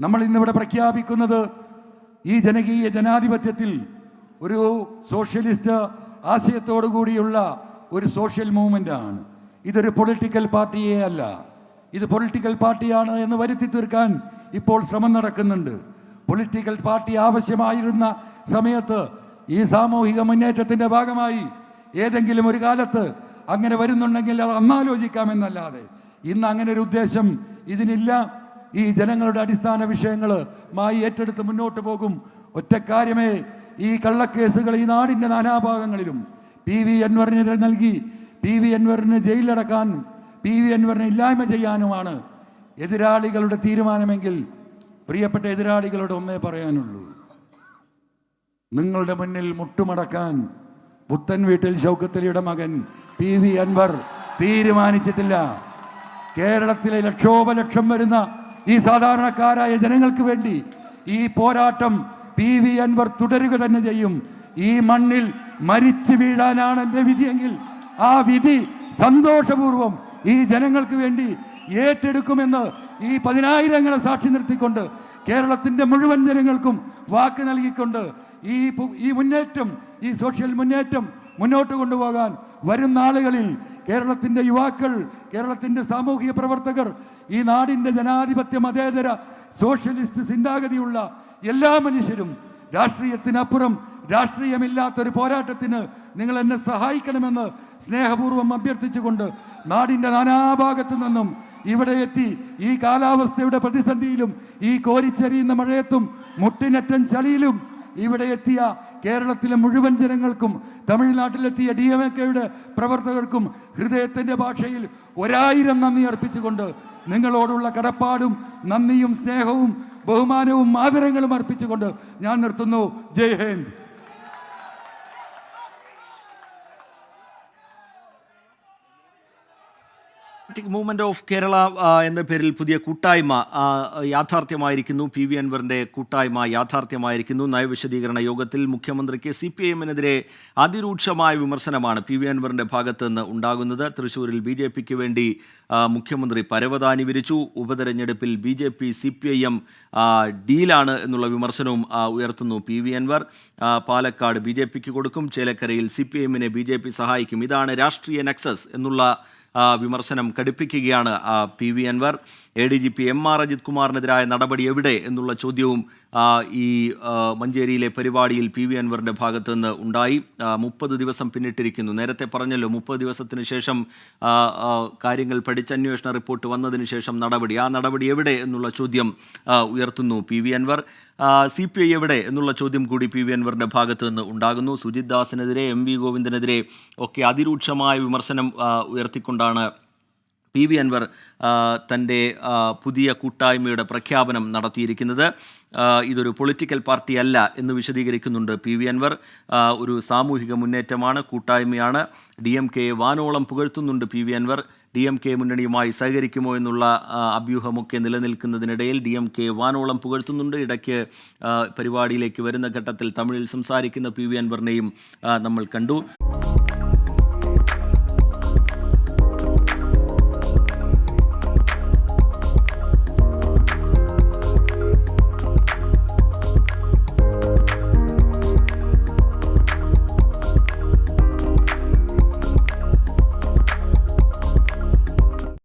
നമ്മൾ ഇന്നിവിടെ പ്രഖ്യാപിക്കുന്നത് ഈ ജനകീയ ജനാധിപത്യത്തിൽ ഒരു സോഷ്യലിസ്റ്റ് ആശയത്തോടു കൂടിയുള്ള ഒരു സോഷ്യൽ മൂവ്മെന്റ് ആണ്. ഇതൊരു പൊളിറ്റിക്കൽ പാർട്ടിയേ അല്ല. ഇത് പൊളിറ്റിക്കൽ പാർട്ടിയാണ് എന്ന് വരുത്തി തീർക്കാൻ ഇപ്പോൾ ശ്രമം നടക്കുന്നുണ്ട്. പൊളിറ്റിക്കൽ പാർട്ടി ആവശ്യമായിരുന്ന സമയത്ത് ഈ സാമൂഹിക മുന്നേറ്റത്തിന്റെ ഭാഗമായി ഏതെങ്കിലും ഒരു കാലത്ത് അങ്ങനെ വരുന്നുണ്ടെങ്കിൽ അത് അന്നാലോചിക്കാമെന്നല്ലാതെ ഇന്ന് അങ്ങനെ ഒരു ഉദ്ദേശം ഇതിനില്ല. ഈ ജനങ്ങളുടെ അടിസ്ഥാന വിഷയങ്ങൾ മായി ഏറ്റെടുത്ത് മുന്നോട്ട് പോകും. ഒറ്റക്കാര്യമേ ഈ കള്ളക്കേസുകൾ ഈ നാടിന്റെ നാനാഭാഗങ്ങളിലും പി വി അൻവറിനെതിരെ നൽകി പി വി അൻവറിനെ ജയിലിലടക്കാൻ പി വി അൻവറിനെ ഇല്ലായ്മ ചെയ്യാനുമാണ് എതിരാളികളുടെ തീരുമാനമെങ്കിൽ പ്രിയപ്പെട്ട എതിരാളികളോട് ഒന്നേ പറയാനുള്ളൂ. നിങ്ങളുടെ മുന്നിൽ മുട്ടുമടക്കാൻ പുത്തൻ വീട്ടിൽ ഷൗക്കത്തലിയുടെ മകൻ പി വി അൻവർ തീരുമാനിച്ചിട്ടില്ല. കേരളത്തിലെ ലക്ഷോപലക്ഷം വരുന്ന ഈ സാധാരണക്കാരായ ജനങ്ങൾക്ക് വേണ്ടി ഈ പോരാട്ടം പി വി അൻവർ തുടരുക തന്നെ ചെയ്യും. ഈ മണ്ണിൽ മരിച്ചു വീഴാനാണ് എന്റെ വിധിയെങ്കിൽ ആ വിധി സന്തോഷപൂർവം ഈ ജനങ്ങൾക്ക് വേണ്ടി ഏറ്റെടുക്കുമെന്ന് ഈ പതിനായിരങ്ങളെ സാക്ഷി നിർത്തിക്കൊണ്ട് കേരളത്തിന്റെ മുഴുവൻ ജനങ്ങൾക്കും വാക്ക് നൽകിക്കൊണ്ട് ഈ ഈ മുന്നേറ്റം ഈ സോഷ്യൽ മുന്നേറ്റം മുന്നോട്ട് കൊണ്ടുപോകാൻ വരും നാളുകളിൽ കേരളത്തിന്റെ യുവാക്കൾ കേരളത്തിന്റെ സാമൂഹിക പ്രവർത്തകർ ഈ നാടിന്റെ ജനാധിപത്യ മതേതര സോഷ്യലിസ്റ്റ് ചിന്താഗതിയുള്ള എല്ലാ മനുഷ്യരും രാഷ്ട്രീയത്തിനപ്പുറം രാഷ്ട്രീയമില്ലാത്തൊരു പോരാട്ടത്തിന് നിങ്ങൾ എന്നെ സഹായിക്കണമെന്ന് സ്നേഹപൂർവം അഭ്യർത്ഥിച്ചുകൊണ്ട് നാടിന്റെ നാനാഭാഗത്തു നിന്നും ഇവിടെ എത്തി ഈ കാലാവസ്ഥയുടെ പ്രതിസന്ധിയിലും ഈ കോരിച്ചെറിയുന്ന മഴയത്തും മുട്ടിനറ്റൻ ചളിയിലും ഇവിടെ എത്തിയ കേരളത്തിലെ മുഴുവൻ ജനങ്ങൾക്കും തമിഴ്നാട്ടിലെത്തിയ ഡി എം എ കെയുടെ പ്രവർത്തകർക്കും ഹൃദയത്തിന്റെ ഭാഷയിൽ ഒരായിരം നന്ദി അർപ്പിച്ചുകൊണ്ട് നിങ്ങളോടുള്ള കടപ്പാടും നന്ദിയും സ്നേഹവും ബഹുമാനവും ആദരങ്ങളും അർപ്പിച്ചുകൊണ്ട് ഞാൻ നിർത്തുന്നു. ജയ് ഹിന്ദ്. മൂവ്മെന്റ് ഓഫ് കേരള എന്ന പേരിൽ പുതിയ കൂട്ടായ്മ യാഥാർത്ഥ്യമായിരിക്കുന്നു. പി വി അൻവറിന്റെ കൂട്ടായ്മ യാഥാർത്ഥ്യമായിരിക്കുന്നു. നയവിശദീകരണ യോഗത്തിൽ മുഖ്യമന്ത്രിക്ക് സി പി എമ്മിനെതിരെ അതിരൂക്ഷമായ വിമർശനമാണ് പി വി അൻവറിന്റെ ഭാഗത്ത് നിന്ന് ഉണ്ടാകുന്നത്. തൃശൂരിൽ ബി ജെ പിക്ക് വേണ്ടി മുഖ്യമന്ത്രി പരവതാനി വിരിച്ചു. ഉപതെരഞ്ഞെടുപ്പിൽ B J P C P I M ഡീലാണ് എന്നുള്ള വിമർശനവും ഉയർത്തുന്നു P V Anvar. Palakkad B J പിക്ക് കൊടുക്കും. ചേലക്കരയിൽ സി പി എമ്മിനെ ബി ജെ പി സഹായിക്കും. ഇതാണ് രാഷ്ട്രീയ നെക്സസ് എന്നുള്ള വിമർശനം കടുപ്പിക്കുകയാണ് ആ, P V Anvar. A D G P M R Ajith കുമാറിനെതിരായ നടപടി എവിടെ എന്നുള്ള ചോദ്യവും ഈ മഞ്ചേരിയിലെ പരിപാടിയിൽ പി വി അൻവറിന്റെ ഭാഗത്തു നിന്ന് ഉണ്ടായി മുപ്പത് ദിവസം പിന്നിട്ടിരിക്കുന്നു. നേരത്തെ പറഞ്ഞല്ലോ മുപ്പത് ദിവസത്തിന് ശേഷം കാര്യങ്ങൾ പഠിച്ച അന്വേഷണ റിപ്പോർട്ട് വന്നതിന് ശേഷം നടപടി. ആ നടപടി എവിടെ എന്നുള്ള ചോദ്യം ഉയർത്തുന്നു P V Anvar. C P I എവിടെ എന്നുള്ള ചോദ്യം കൂടി പി വി അൻവറിന്റെ ഭാഗത്തു നിന്ന് ഉണ്ടാകുന്നു. സുജിത് ദാസിനെതിരെ എം വി ഗോവിന്ദനെതിരെ ഒക്കെ അതിരൂക്ഷമായ വിമർശനം ആ, ഉയർത്തിക്കൊണ്ടാണ് പി വി അൻവർ തന്റെ പുതിയ കൂട്ടായ്മയുടെ പ്രഖ്യാപനം നടത്തിയിരിക്കുന്നത്. ഇതൊരു പൊളിറ്റിക്കൽ പാർട്ടി അല്ല എന്ന് വിശദീകരിക്കുന്നുണ്ട് പി വി അൻവർ. ഒരു സാമൂഹിക മുന്നേറ്റമാണ് കൂട്ടായ്മയാണ്. ഡി എം കെ വാനോളം പുകഴ്ത്തുന്നുണ്ട് P V Anvar. D M K മുന്നണിയുമായി സഹകരിക്കുമോ എന്നുള്ള അഭ്യൂഹമൊക്കെ നിലനിൽക്കുന്നതിനിടയിൽ ഡി എം കെ വാനോളം പുകഴ്ത്തുന്നുണ്ട്. ഇടയ്ക്ക് പരിപാടിയിലേക്ക് വരുന്ന ഘട്ടത്തിൽ തമിഴിൽ സംസാരിക്കുന്ന പി വി അൻവറിനെയും നമ്മൾ കണ്ടു.